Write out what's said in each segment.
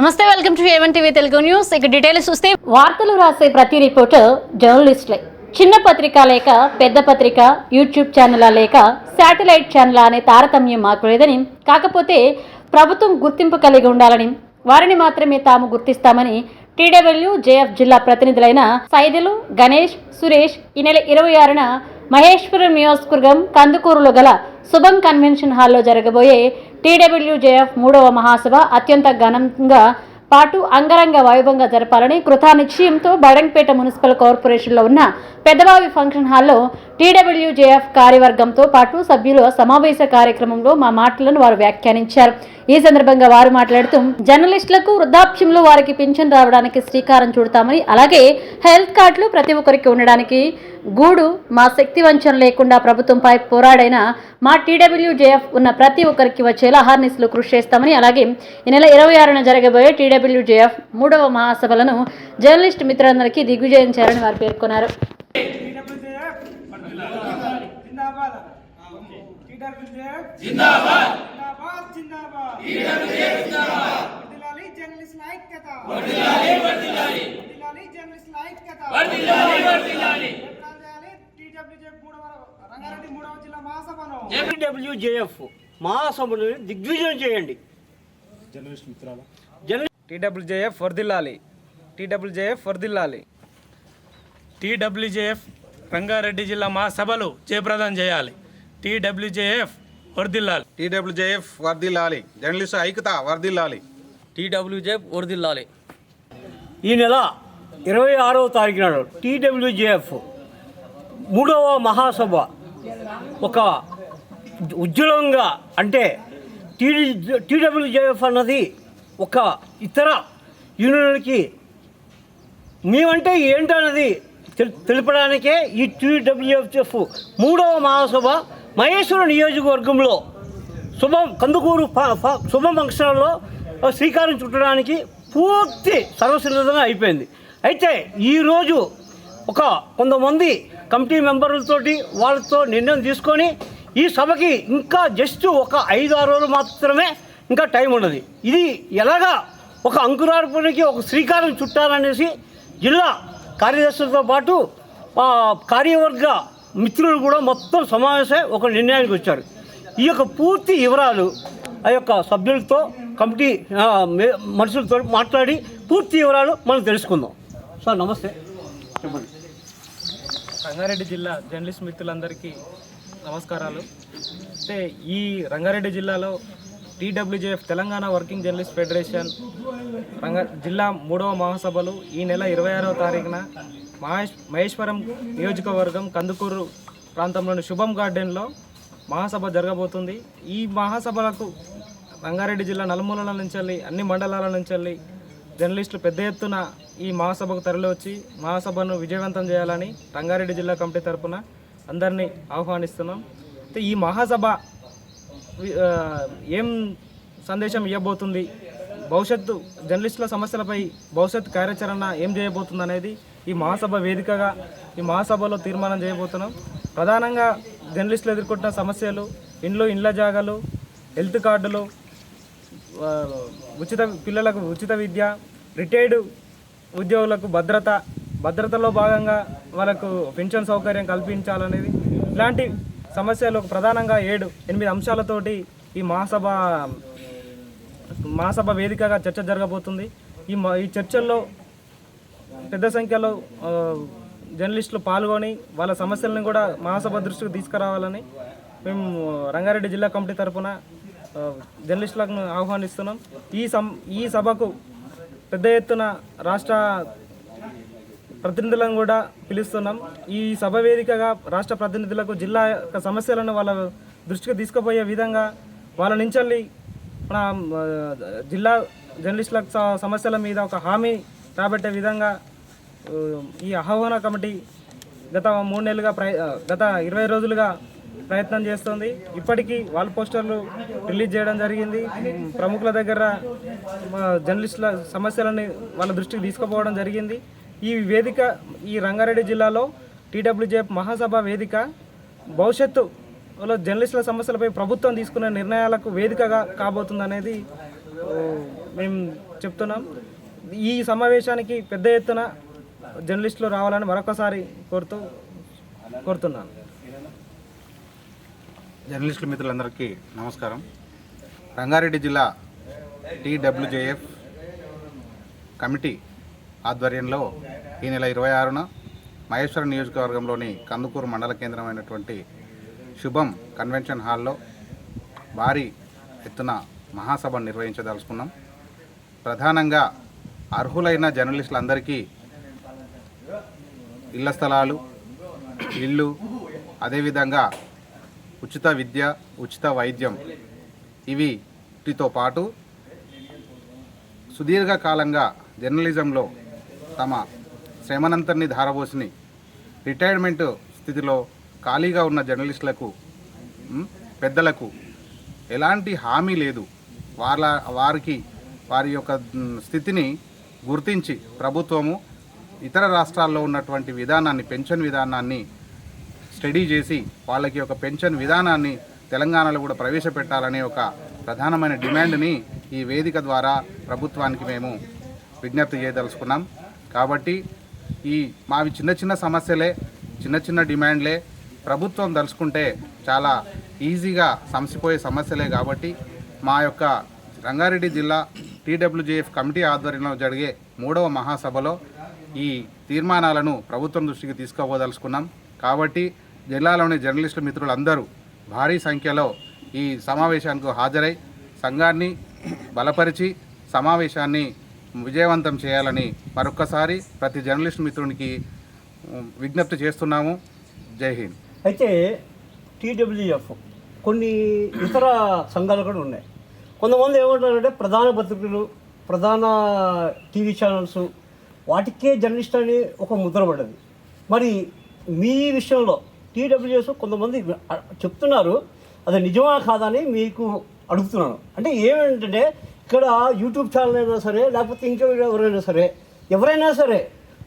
నమస్తే welcome to A one TV Telugu news. ఇక details చూస్తే వార్తలు రాసే ప్రతి రిపోర్టర్ జర్నలిస్టులే. చిన్న పత్రిక లేక పెద్ద పత్రిక యూట్యూబ్ ఛానల్ లేక శాటిలైట్ ఛానల్ అనే తారతమ్యం మాకు లేదని కాకపోతే ప్రభుత్వం గుర్తింపు కలిగి ఉండాలని వారిని మాత్రమే తాము గుర్తిస్తామని టీడబ్ల్యూ జేఎఫ్ జిల్లా ప్రతినిధులైన సైదులు గణేష్ సురేష్ ఈ నెల ఇరవై ఆరున మహేశ్వరం నియోజకవర్గం కందుకూరులో గల శుభం కన్వెన్షన్ హాల్లో జరగబోయే టీడబ్ల్యూజేఎఫ్ మూడవ మహాసభ అత్యంత ఘనంగా పాటు అంగరంగ వైభవంగా జరపాలని కృతానిశ్చయంతో బడంపేట బడంగపేట మున్సిపల్ కార్పొరేషన్లో ఉన్న పెద్దబావి ఫంక్షన్ హాల్లో టీడబ్ల్యూజేఎఫ్ కార్యవర్గంతో పాటు సభ్యుల సమావేశ కార్యక్రమంలో మా మాటలను వారు వ్యాఖ్యానించారు. ఈ సందర్భంగా వారు మాట్లాడుతూ జర్నలిస్టులకు వృద్ధాప్యంలో వారికి పింఛన్ రావడానికి శ్రీకారం చుడతామని అలాగే హెల్త్ కార్డులు ప్రతి ఒక్కరికి ఉండడానికి గూడు మా శక్తి వంచన లేకుండా ప్రభుత్వంపై పోరాడైన మా టీడబ్ల్యూజేఎఫ్ ఉన్న ప్రతి ఒక్కరికి వచ్చేలా హార్నిస్లు కృషి చేస్తామని అలాగే ఈ నెల ఇరవై ఆరున జరగబోయే టీడబ్ల్యూజేఎఫ్ మూడవ మహాసభలను జర్నలిస్ట్ మిత్రులందరికీ దిగ్విజయం చేయాలని వారు పేర్కొన్నారు టీడబ్ల్యూజేఎఫ్ జిందాబాద్ టీడబ్ల్యూజేఎఫ్ జిందాబాద్. జిందాబాద్. జిందాబాద్. జిందాబాద్ జర్నలిస్టుల ఐక్యత జర్నలిస్టుల ఐక్యత మూడవ రంగారెడ్డి మూడవ జిల్లా మహాసభను ఏపీడబ్ల్యూజేఎఫ్ మహాసభను దిగ్విజయం చేయండి. టీడబ్ల్యూజేఎఫ్ వర్ధిల్లాలి టీడబ్ల్యూజేఎఫ్ వర్ధిల్లాలి టీడబ్ల్యూజేఎఫ్ రంగారెడ్డి జిల్లా మహాసభలు జయప్రదం చేయాలి. టీడబ్ల్యూజేఎఫ్ వర్దిల్లాలి. టీడబ్ల్యూజేఎఫ్ వర్ధిల్లాలి జర్నలిస్ట్ ఐక్యత వర్ధిల్లాలి టీడబ్ల్యూజే వర్దిల్లాలి. ఈ నెల ఇరవై ఆరవ తారీఖు నాడు టీడబ్ల్యూజేఎఫ్ మూడవ మహాసభ ఒక ఉజ్వలంగా అంటే టీడీ టీడబ్ల్యూజేఎఫ్ అన్నది ఒక ఇతర యూనియన్కి మేమంటే ఏంటన్నది తెల్- తెలుపడానికే ఈ టీడబ్ల్యూఎఫ్ మూడవ మహాసభ మహేశ్వరం నియోజకవర్గంలో శుభం కందుకూరు ఫ- శుభం ఫంక్షన్లో శ్రీకారం చుట్టడానికి పూర్తి సర్వసిద్ధంగా అయిపోయింది. అయితే ఈరోజు ఒక కొంతమంది కమిటీ మెంబర్లతోటి వాళ్ళతో నిర్ణయం తీసుకొని ఈ సభకి ఇంకా జస్ట్ ఒక ఐదు ఆరు రోజులు మాత్రమే ఇంకా టైం ఉన్నది. ఇది ఎలాగా ఒక అంకురార్పణకి ఒక శ్రీకారం చుట్టాలనేసి జిల్లా కార్యదర్శులతో పాటు కార్యవర్గ మిత్రులు కూడా మొత్తం సమావేశం ఒక నిర్ణయానికి వచ్చారు. ఈ యొక్క పూర్తి వివరాలు ఆ యొక్క సభ్యులతో కమిటీ మనుషులతో మాట్లాడి పూర్తి వివరాలు మనం తెలుసుకుందాం. సార్ నమస్తే. చెప్పండి. రంగారెడ్డి జిల్లా జర్నలిస్ట్ మిత్రులందరికీ నమస్కారాలు. అంటే ఈ రంగారెడ్డి జిల్లాలో TWJF Telangana working journalist federation Ranga జిల్లా మూడవ మహాసభలు ఈ నెల ఇరవై ఆరవ తారీఖున మహేష్ మహేశ్వరం నియోజకవర్గం కందుకూరు ప్రాంతంలోని శుభం గార్డెన్లో మహాసభ జరగబోతుంది. ఈ మహాసభలకు రంగారెడ్డి జిల్లా నలుమూలల నుంచి వెళ్ళి అన్ని మండలాల నుంచి వెళ్ళి జర్నలిస్టులు పెద్ద ఎత్తున ఈ మహాసభకు తరలివచ్చి మహాసభను విజయవంతం చేయాలని రంగారెడ్డి జిల్లా కమిటీ తరపున అందరినీ ఆహ్వానిస్తున్నాం. అయితే ఈ మహాసభ ఏం సందేశం ఇవ్వబోతుంది? భవిష్యత్తు జర్నలిస్టుల సమస్యలపై భవిష్యత్తు కార్యాచరణ ఏం చేయబోతుంది అనేది ఈ మహాసభ వేదికగా ఈ మహాసభలో తీర్మానం చేయబోతున్నాం. ప్రధానంగా జర్నలిస్టులు ఎదుర్కొంటున్న సమస్యలు ఇండ్లు ఇండ్ల జాగాలు హెల్త్ కార్డులు ఉచిత పిల్లలకు ఉచిత విద్య రిటైర్డ్ ఉద్యోగులకు భద్రత భద్రతలో భాగంగా వాళ్ళకు పెన్షన్ సౌకర్యం కల్పించాలనేది ఇలాంటి సమస్యలు ప్రధానంగా ఏడు ఎనిమిది అంశాలతోటి ఈ మహాసభ మహాసభ వేదికగా చర్చ జరగబోతుంది. ఈ ఈ చర్చల్లో పెద్ద సంఖ్యలో జర్నలిస్టులు పాల్గొని వాళ్ళ సమస్యలను కూడా మహాసభ దృష్టికి తీసుకురావాలని మేము రంగారెడ్డి జిల్లా కమిటీ తరఫున ఆ, జర్నలిస్టులను ఆహ్వానిస్తున్నాం. ఈ సం ఈ సభకు పెద్ద ఎత్తున రాష్ట్ర ప్రతినిధులను కూడా పిలుస్తున్నాం. ఈ సభ వేదికగా రాష్ట్ర ప్రతినిధులకు జిల్లా యొక్క సమస్యలను వాళ్ళ దృష్టికి తీసుకుపోయే విధంగా వాళ్ళ నుంచి వెళ్ళి మన జిల్లా జర్నలిస్టుల సమస్యల మీద ఒక హామీ రాబట్టే విధంగా ఈ ఆహ్వాన కమిటీ గత మూడు నెలలుగా ప్రయ గత ఇరవై రోజులుగా ప్రయత్నం చేస్తుంది. ఇప్పటికీ వాల్ పోస్టర్లు రిలీజ్ చేయడం జరిగింది. ప్రముఖుల దగ్గర జర్నలిస్టుల సమస్యలని వాళ్ళ దృష్టికి తీసుకుపోవడం జరిగింది. ఈ వేదిక ఈ రంగారెడ్డి జిల్లాలో టీడబ్ల్యూజేఎఫ్ మహాసభ వేదిక భవిష్యత్తులో జర్నలిస్టుల సమస్యలపై ప్రభుత్వం తీసుకునే నిర్ణయాలకు వేదికగా కాబోతుంది అనేది మేము చెప్తున్నాం. ఈ సమావేశానికి పెద్ద ఎత్తున జర్నలిస్టులు రావాలని మరొకసారి కోరుతూ కోరుతున్నాను జర్నలిస్టుల మిత్రులందరికీ నమస్కారం. రంగారెడ్డి జిల్లా టీడబ్ల్యూజేఎఫ్ కమిటీ ఆధ్వర్యంలో ఈ నెల ఇరవై ఆరున మహేశ్వరం నియోజకవర్గంలోని కందుకూరు మండల కేంద్రమైనటువంటి శుభం కన్వెన్షన్ హాల్లో భారీ ఎత్తున మహాసభ నిర్వహించదలుచుకున్నాం. ప్రధానంగా అర్హులైన జర్నలిస్టులందరికీ ఇళ్ళ స్థలాలు ఇల్లు అదేవిధంగా ఉచిత విద్య ఉచిత వైద్యం ఇవి వీటితో పాటు సుదీర్ఘకాలంగా జర్నలిజంలో తమ శ్రమనంతరిని ధారబోసిని రిటైర్మెంట్ స్థితిలో ఖాళీగా ఉన్న జర్నలిస్టులకు పెద్దలకు ఎలాంటి హామీ లేదు. వాళ్ళ వారికి వారి యొక్క స్థితిని గుర్తించి ప్రభుత్వము ఇతర రాష్ట్రాల్లో ఉన్నటువంటి విధానాన్ని పెన్షన్ విధానాన్ని స్టడీ చేసి వాళ్ళకి ఒక పెన్షన్ విధానాన్ని తెలంగాణలో కూడా ప్రవేశపెట్టాలనే ఒక ప్రధానమైన డిమాండ్ని ఈ వేదిక ద్వారా ప్రభుత్వానికి మేము విజ్ఞప్తి చేయదలుచుకున్నాం. కాబట్టి ఈ మావి చిన్న చిన్న సమస్యలే చిన్న చిన్న డిమాండ్లే ప్రభుత్వం దలుచుకుంటే చాలా ఈజీగా సమసిపోయే సమస్యలే కాబట్టి మా యొక్క రంగారెడ్డి జిల్లా టీడబ్ల్యూజేఎఫ్ కమిటీ ఆధ్వర్యంలో జరిగే మూడవ మహాసభలో ఈ తీర్మానాలను ప్రభుత్వం దృష్టికి తీసుకుపోదలుచుకున్నాం కాబట్టి జిల్లాలోని జర్నలిస్టు మిత్రులందరూ భారీ సంఖ్యలో ఈ సమావేశానికి హాజరై సంఘాన్ని బలపరిచి సమావేశాన్ని విజయవంతం చేయాలని మరొక్కసారి ప్రతి జర్నలిస్ట్ మిత్రునికి విజ్ఞప్తి చేస్తున్నాము. జై హింద్. అయితే టీడబ్ల్యూఎఫ్ కొన్ని ఇతర సంఘాలు కూడా ఉన్నాయి. కొంతమంది ఏమంటారంటే ప్రధాన పత్రికలు ప్రధాన టీవీ ఛానల్స్ వాటికే జర్నలిస్ట్ అని ఒక ముద్ర పడ్డది. మరి మీ విషయంలో టీడబ్ల్యూఎస్ కొంతమంది చెప్తున్నారు అది నిజమా కాదని మీకు అడుగుతున్నాను. అంటే ఏమిటంటే ఇక్కడ యూట్యూబ్ ఛానల్ అయినా సరే లేకపోతే ఇంకా ఎవరైనా సరే ఎవరైనా సరే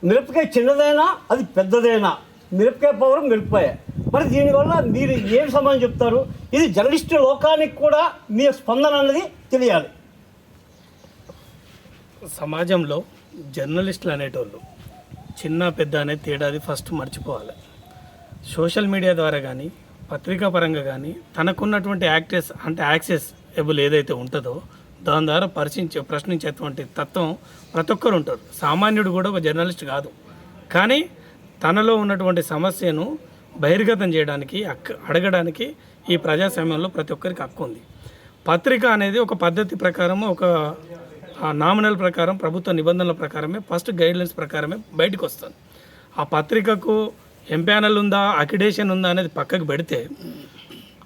మిరపకాయ చిన్నదైనా అది పెద్దదైనా మిరపకాయ పవర్ మిరపకాయ. మరి దీనివల్ల మీరు ఏం సమాధానం చెప్తారు? ఇది జర్నలిస్ట్ లోకానికి కూడా మీ స్పందన అన్నది తెలియాలి. సమాజంలో జర్నలిస్టులు అనేటోళ్ళు చిన్న పెద్ద అనే తేడాది ఫస్ట్ మర్చిపోవాలి. సోషల్ మీడియా ద్వారా కానీ పత్రికా పరంగా కానీ తనకున్నటువంటి యాక్టెస్ అంటే యాక్సెస్ ఎబుల్ ఏదైతే ఉంటుందో దాని ద్వారా పరిశీలించే ప్రశ్నించేటువంటి తత్వం ప్రతి ఒక్కరు ఉంటారు. సామాన్యుడు కూడా ఒక జర్నలిస్ట్ కాదు. కానీ తనలో ఉన్నటువంటి సమస్యను బహిర్గతం చేయడానికి అక్క అడగడానికి ఈ ప్రజాస్వామ్యంలో ప్రతి ఒక్కరికి హక్కు ఉంది. పత్రిక అనేది ఒక పద్ధతి ప్రకారం ఒక నామినల్ ప్రకారం ప్రభుత్వ నిబంధనల ప్రకారమే ఫస్ట్ గైడ్లైన్స్ ప్రకారమే బయటకు వస్తుంది. ఆ పత్రికకు ఎంపానల్ ఉందా అకిడేషన్ ఉందా అనేది పక్కకు పెడితే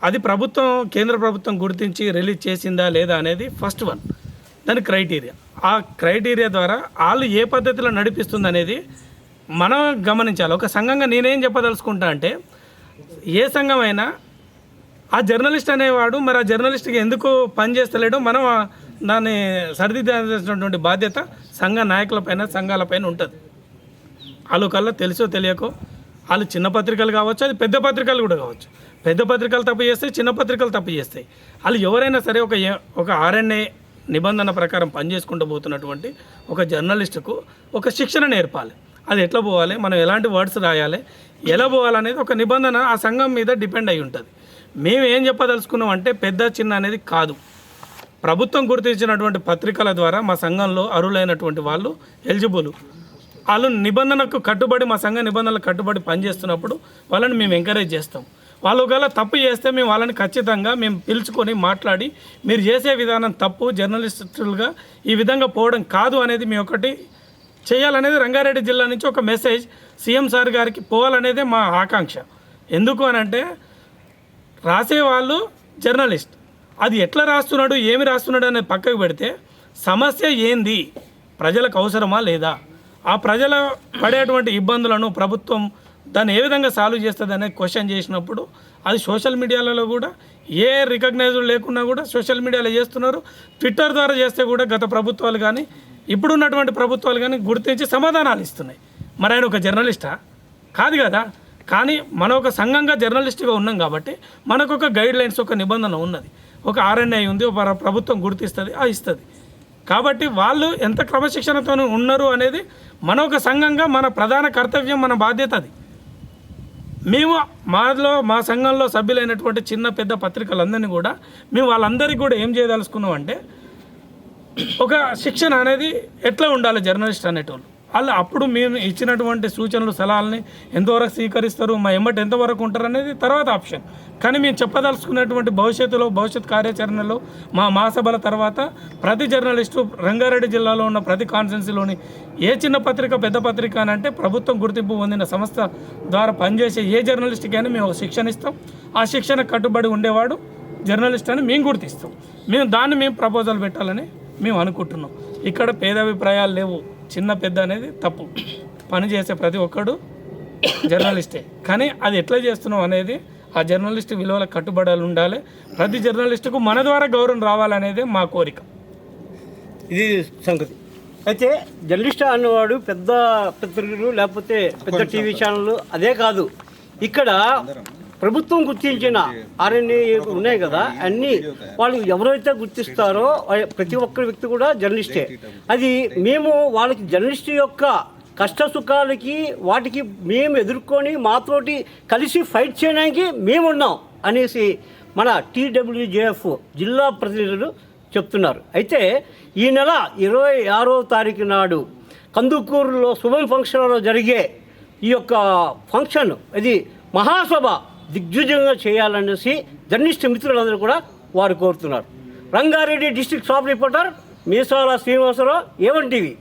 అది ప్రభుత్వం కేంద్ర ప్రభుత్వం గుర్తించి రిలీజ్ చేసిందా లేదా అనేది ఫస్ట్ వన్ దాని క్రైటీరియా ఆ క్రైటీరియా ద్వారా వాళ్ళు ఏ పద్ధతిలో నడిపిస్తుంది అనేది మనం గమనించాలి. ఒక సంఘంగా నేనేం చెప్పదలుచుకుంటా అంటే ఏ సంఘం అయినా ఆ జర్నలిస్ట్ అనేవాడు మరి ఆ జర్నలిస్ట్కి ఎందుకు పనిచేస్తలేడో మనం దాన్ని సరిదిద్దాల్సినటువంటి బాధ్యత సంఘ నాయకులపైన సంఘాలపైన ఉంటుంది. వాళ్ళు కల్లా తెలుసో తెలియకో వాళ్ళు చిన్న పత్రికలు కావచ్చు అది పెద్ద పత్రికలు కూడా కావచ్చు. పెద్ద పత్రికలు తప్పు చేస్తాయి చిన్న పత్రికలు తప్పు చేస్తాయి. వాళ్ళు ఎవరైనా సరే ఒక ఒక ఆర్ఎన్ఏ నిబంధన ప్రకారం పనిచేసుకుంటూ పోతున్నటువంటి ఒక జర్నలిస్టుకు ఒక శిక్షణ నేర్పాలి. అది ఎట్లా పోవాలి? మనం ఎలాంటి వర్డ్స్ రాయాలి? ఎలా పోవాలనేది ఒక నిబంధన ఆ సంఘం మీద డిపెండ్ అయి ఉంటుంది. మేము ఏం చెప్పదలుచుకున్నాం అంటే పెద్ద చిన్న అనేది కాదు. ప్రభుత్వం గుర్తించినటువంటి పత్రికల ద్వారా మా సంఘంలో అరులైనటువంటి వాళ్ళు ఎలిజిబుల్. వాళ్ళు నిబంధనకు కట్టుబడి మా సంఘ నిబంధనలకు కట్టుబడి పనిచేస్తున్నప్పుడు వాళ్ళని మేము ఎంకరేజ్ చేస్తాం. వాళ్ళు ఒకవేళ తప్పు చేస్తే మేము వాళ్ళని ఖచ్చితంగా మేము పిలుచుకొని మాట్లాడి మీరు చేసే విధానం తప్పు జర్నలిస్టులుగా ఈ విధంగా పోవడం కాదు అనేది మేము ఒకటి చేయాలనేది రంగారెడ్డి జిల్లా నుంచి ఒక మెసేజ్. సీఎం సార్ గారికి పోవాలనేదే మా ఆకాంక్ష. ఎందుకు అని అంటే రాసేవాళ్ళు జర్నలిస్ట్. అది ఎట్లా రాస్తున్నాడు ఏమి రాస్తున్నాడు అనేది పక్కకు పెడితే సమస్య ఏంది? ప్రజలకు అవసరమా లేదా? ఆ ప్రజల పడేటువంటి ఇబ్బందులను ప్రభుత్వం దాన్ని ఏ విధంగా సాల్వ్ చేస్తుంది అనేది క్వశ్చన్ చేసినప్పుడు అది సోషల్ మీడియాలలో కూడా ఏ రికగ్నైజ్ లేకున్నా కూడా సోషల్ మీడియాలో చేస్తున్నారు. ట్విట్టర్ ద్వారా చేస్తే కూడా గత ప్రభుత్వాలు కానీ ఇప్పుడున్నటువంటి ప్రభుత్వాలు కానీ గుర్తించి సమాధానాలు ఇస్తున్నాయి. మరి ఆయన ఒక జర్నలిస్టా? కాదు కదా. కానీ మన ఒక సంఘంగా జర్నలిస్ట్గా ఉన్నాం కాబట్టి మనకు ఒక గైడ్ లైన్స్ ఒక నిబంధన ఉన్నది. ఒక ఆర్ఎన్ఐ ఉంది ఒక ప్రభుత్వం గుర్తిస్తుంది ఆ ఇస్తుంది. కాబట్టి వాళ్ళు ఎంత క్రమశిక్షణతో ఉన్నారు అనేది మన ఒక సంఘంగా మన ప్రధాన కర్తవ్యం మన బాధ్యత అది. మేము మాలో మా సంఘంలో సభ్యులైనటువంటి చిన్న పెద్ద పత్రికలందరినీ కూడా మేము వాళ్ళందరికీ కూడా ఏం చేయదలుచుకున్నాం అంటే ఒక శిక్షణ అనేది ఎట్లా ఉండాలి జర్నలిస్ట్ అనేటోళ్ళు? వాళ్ళు అప్పుడు మేము ఇచ్చినటువంటి సూచనలు సలహాలని ఎంతవరకు స్వీకరిస్తారు మా ఎమ్మటి ఎంతవరకు ఉంటారు అనేది తర్వాత ఆప్షన్. కానీ మేము చెప్పదలుచుకున్నటువంటి భవిష్యత్తులో భవిష్యత్ కార్యాచరణలో మా మహాసభల తర్వాత ప్రతి జర్నలిస్టు రంగారెడ్డి జిల్లాలో ఉన్న ప్రతి కాన్స్టెన్సీలోని ఏ చిన్న పత్రిక పెద్ద పత్రిక అని అంటే ప్రభుత్వం గుర్తింపు పొందిన సంస్థ ద్వారా పనిచేసే ఏ జర్నలిస్ట్కైనా మేము ఒక శిక్షణ ఇస్తాం. ఆ శిక్షణ కట్టుబడి ఉండేవాడు జర్నలిస్ట్ అని మేము గుర్తిస్తాం. మేము దాన్ని మేము ప్రపోజల్ పెట్టాలని మేము అనుకుంటున్నాం. ఇక్కడ పేదాభిప్రాయాలు లేవు. చిన్న పెద్ద అనేది తప్పు. పని చేసే ప్రతి ఒక్కడు జర్నలిస్టే. కానీ అది ఎట్లా చేస్తున్నాం అనేది ఆ జర్నలిస్ట్ విలువలకు కట్టుబడాలి ఉండాలి. ప్రతి జర్నలిస్టుకు మన ద్వారా గౌరవం రావాలనేదే మా కోరిక. ఇది సంగతి. అయితే జర్నలిస్ట్ అన్నవాడు పెద్ద పత్రికలు లేకపోతే పెద్ద టీవీ ఛానళ్ళు అదే కాదు. ఇక్కడ ప్రభుత్వం గుర్తించిన ఆర్ఎన్ఏ ఉన్నాయి కదా అన్నీ వాళ్ళు ఎవరైతే గుర్తిస్తారో ప్రతి ఒక్కరి వ్యక్తి కూడా జర్నలిస్టే. అది మేము వాళ్ళకి జర్నలిస్ట్ యొక్క కష్ట సుఖాలకి వాటికి మేము ఎదుర్కొని మాతోటి కలిసి ఫైట్ చేయడానికి మేము ఉన్నాం అనేసి మన టీడబ్ల్యూజేఎఫ్ జిల్లా ప్రతినిధులు చెప్తున్నారు. అయితే ఈ నెల ఇరవై ఆరో తారీఖు నాడు కందుకూరులో శుభం ఫంక్షన్లో జరిగే ఈ యొక్క ఫంక్షన్ ఇది మహాసభ దిగ్విజయంగా చేయాలనేసి జర్నలిస్ట్ మిత్రులందరూ కూడా వారు కోరుతున్నారు. Rangareddy district staff reporter Meesala Srinivasarao A one TV